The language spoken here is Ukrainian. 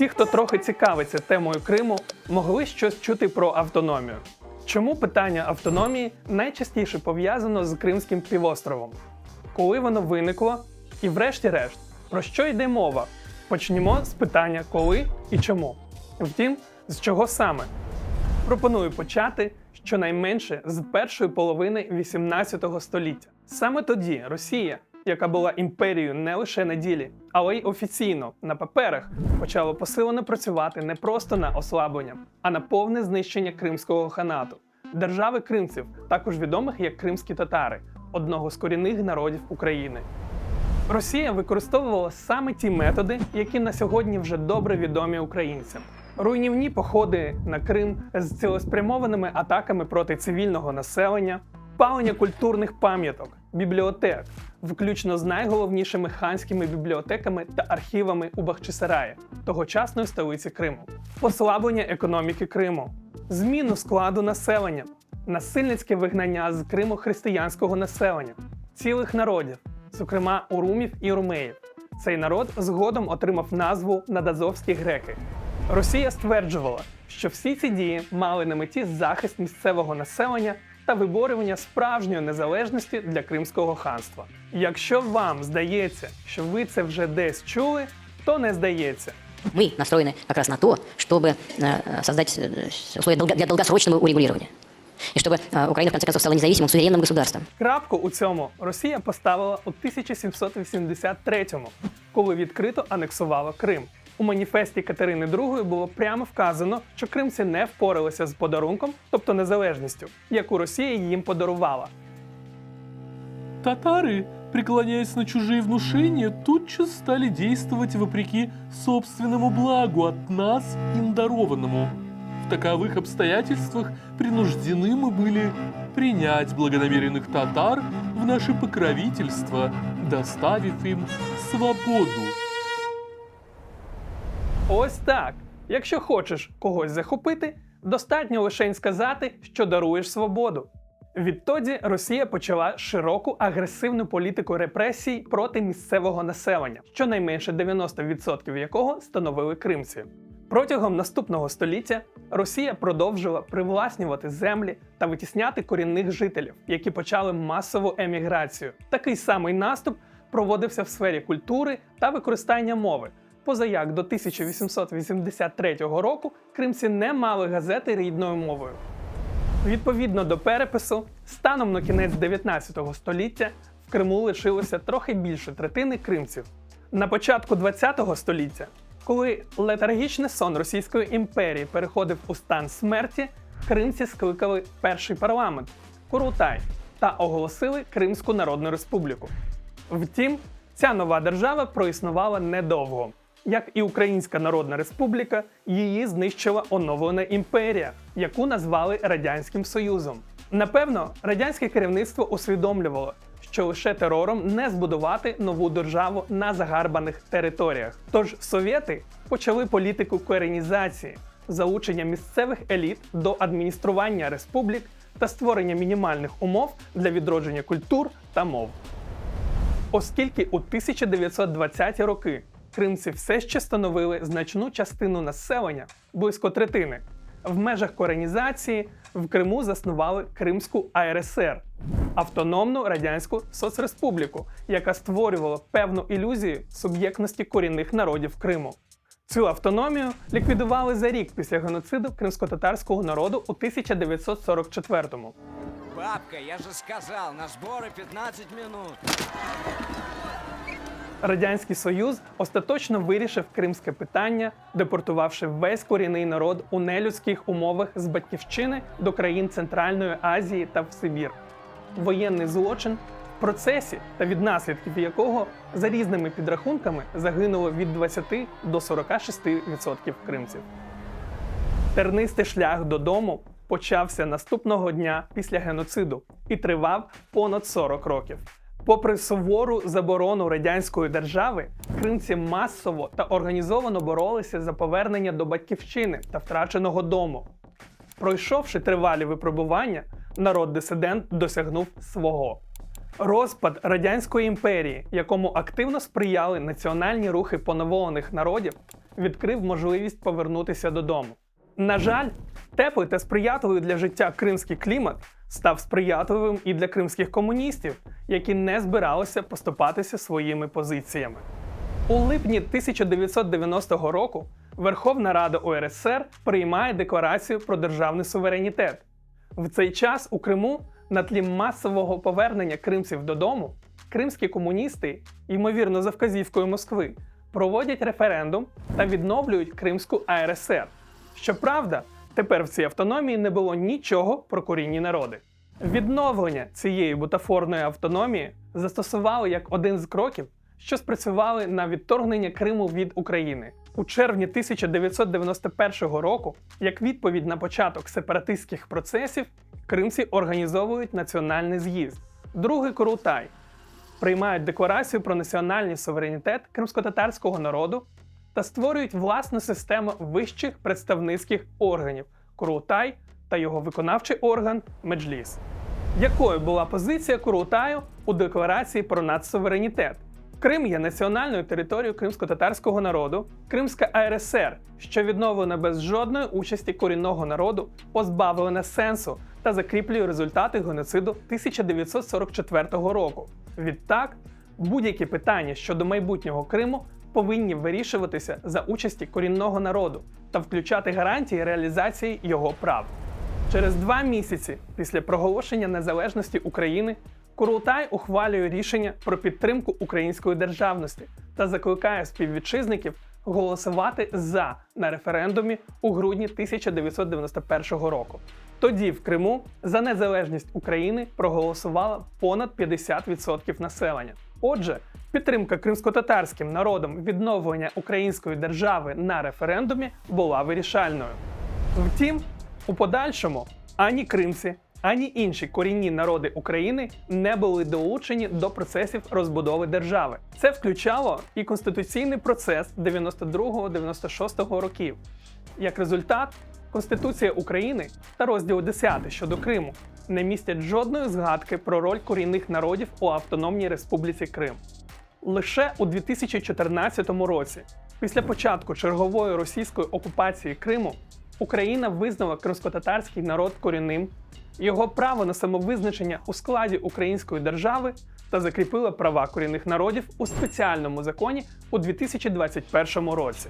Ті, хто трохи цікавиться темою Криму, могли щось чути про автономію. Чому питання автономії найчастіше пов'язано з Кримським півостровом? Коли воно виникло? І врешті-решт, про що йде мова? Почнімо з питання коли і чому. Втім, з чого саме? Пропоную почати щонайменше з першої половини 18 століття. Саме тоді Росія, яка була імперією не лише на ділі, але й офіційно на паперах, почала посилено працювати не просто на ослаблення, а на повне знищення кримського ханату, держави кримців, також відомих як кримські татари, одного з корінних народів України. Росія використовувала саме ті методи, які на сьогодні вже добре відомі українцям. Руйнівні походи на Крим з цілеспрямованими атаками проти цивільного населення, палення культурних пам'яток, бібліотек, включно з найголовнішими ханськими бібліотеками та архівами у Бахчисараї, тогочасної столиці Криму, послаблення економіки Криму, зміну складу населення, насильницьке вигнання з Криму християнського населення, цілих народів, зокрема урумів і румеїв. Цей народ згодом отримав назву Надазовські греки. Росія стверджувала, що всі ці дії мали на меті захист місцевого населення та виборювання справжньої незалежності для Кримського ханства. Якщо вам здається, що ви це вже десь чули, то не здається. Мы настроены как раз на то, чтобы э, создать э, условия долго- для долгосрочного урегулирования. И чтобы э, Украина, в конце концов, стала независимым, суверенным государством. Крапку у цьому Росія поставила у 1783-му, коли відкрито анексувала Крим. У маніфесті Катерини II було прямо вказано, що кримці не впоралися з подарунком, тобто незалежністю, яку Росія їм подарувала. Татары, преклоняясь на чужие внушения, тотчас стали действовать вопреки собственному благу от нас им дарованному. В таковых обстоятельствах принуждены мы были принять благонамеренных татар в наше покровительство, доставив им свободу. Ось так. Якщо хочеш когось захопити, достатньо лише сказати, що даруєш свободу. Відтоді Росія почала широку агресивну політику репресій проти місцевого населення, щонайменше 90% якого становили кримці. Протягом наступного століття Росія продовжила привласнювати землі та витісняти корінних жителів, які почали масову еміграцію. Такий самий наступ проводився в сфері культури та використання мови. Позаяк до 1883 року кримці не мали газети рідною мовою. Відповідно до перепису, станом на кінець 19 століття в Криму лишилося трохи більше третини кримців. На початку 20 століття, коли летаргічний сон Російської імперії переходив у стан смерті, кримці скликали перший парламент Курултай та оголосили Кримську Народну Республіку. Втім, ця нова держава проіснувала недовго. Як і Українська Народна Республіка, її знищила оновлена імперія, яку назвали Радянським Союзом. Напевно, радянське керівництво усвідомлювало, що лише терором не збудувати нову державу на загарбаних територіях. Тож совєти почали політику коренізації, залучення місцевих еліт до адміністрування республік та створення мінімальних умов для відродження культур та мов. Оскільки у 1920-ті роки кримці все ще становили значну частину населення близько третини. В межах коренізації в Криму заснували Кримську АРСР автономну радянську соцреспубліку, яка створювала певну ілюзію суб'єктності корінних народів Криму. Цю автономію ліквідували за рік після геноциду кримсько-татарського народу у 1944-му. Бабка, я же сказал, на сборы 15 минут. Радянський Союз остаточно вирішив кримське питання, депортувавши весь корінний народ у нелюдських умовах з батьківщини до країн Центральної Азії та в Сибір. Воєнний злочин в процесі та від наслідків якого за різними підрахунками загинуло від 20 до 46% кримців. Тернистий шлях додому почався наступного дня після геноциду і тривав понад 40 років. Попри сувору заборону радянської держави, кримці масово та організовано боролися за повернення до батьківщини та втраченого дому. Пройшовши тривалі випробування, народ-дисидент досягнув свого. Розпад радянської імперії, якому активно сприяли національні рухи поневолених народів, відкрив можливість повернутися додому. На жаль, теплий та сприятливий для життя кримський клімат став сприятливим і для кримських комуністів, які не збиралися поступатися своїми позиціями. У липні 1990 року Верховна Рада УРСР приймає декларацію про державний суверенітет. В цей час у Криму на тлі масового повернення кримців додому кримські комуністи, ймовірно за вказівкою Москви, проводять референдум та відновлюють Кримську АРСР. Щоправда, тепер в цій автономії не було нічого про корінні народи. Відновлення цієї бутафорної автономії застосували як один з кроків, що спрацювали на відторгнення Криму від України. У червні 1991 року, як відповідь на початок сепаратистських процесів, кримці організовують національний з'їзд, другий Курултай, приймають декларацію про національний суверенітет кримсько-татарського народу та створюють власну систему вищих представницьких органів. Курултай та його виконавчий орган Меджліс. Якою була позиція Курултаю у декларації про надсуверенітет? Крим є національною територією кримсько-татарського народу, Кримська АРСР, що відновлена без жодної участі корінного народу, позбавлена сенсу та закріплює результати геноциду 1944 року. Відтак, будь-які питання щодо майбутнього Криму повинні вирішуватися за участі корінного народу та включати гарантії реалізації його прав. Через два місяці після проголошення незалежності України Курултай ухвалює рішення про підтримку української державності та закликає співвітчизників голосувати за на референдумі у грудні 1991 року. Тоді в Криму за незалежність України проголосувало понад 50% населення. Отже, підтримка кримсько-татарським народом відновлення української держави на референдумі була вирішальною. Втім, у подальшому ані кримці, ані інші корінні народи України не були долучені до процесів розбудови держави. Це включало і конституційний процес 92-96 років. Як результат, Конституція України та розділ 10 щодо Криму не містять жодної згадки про роль корінних народів у Автономній Республіці Крим. Лише у 2014 році, після початку чергової російської окупації Криму, Україна визнала кримсько-татарський народ корінним, його право на самовизначення у складі української держави та закріпила права корінних народів у спеціальному законі у 2021 році.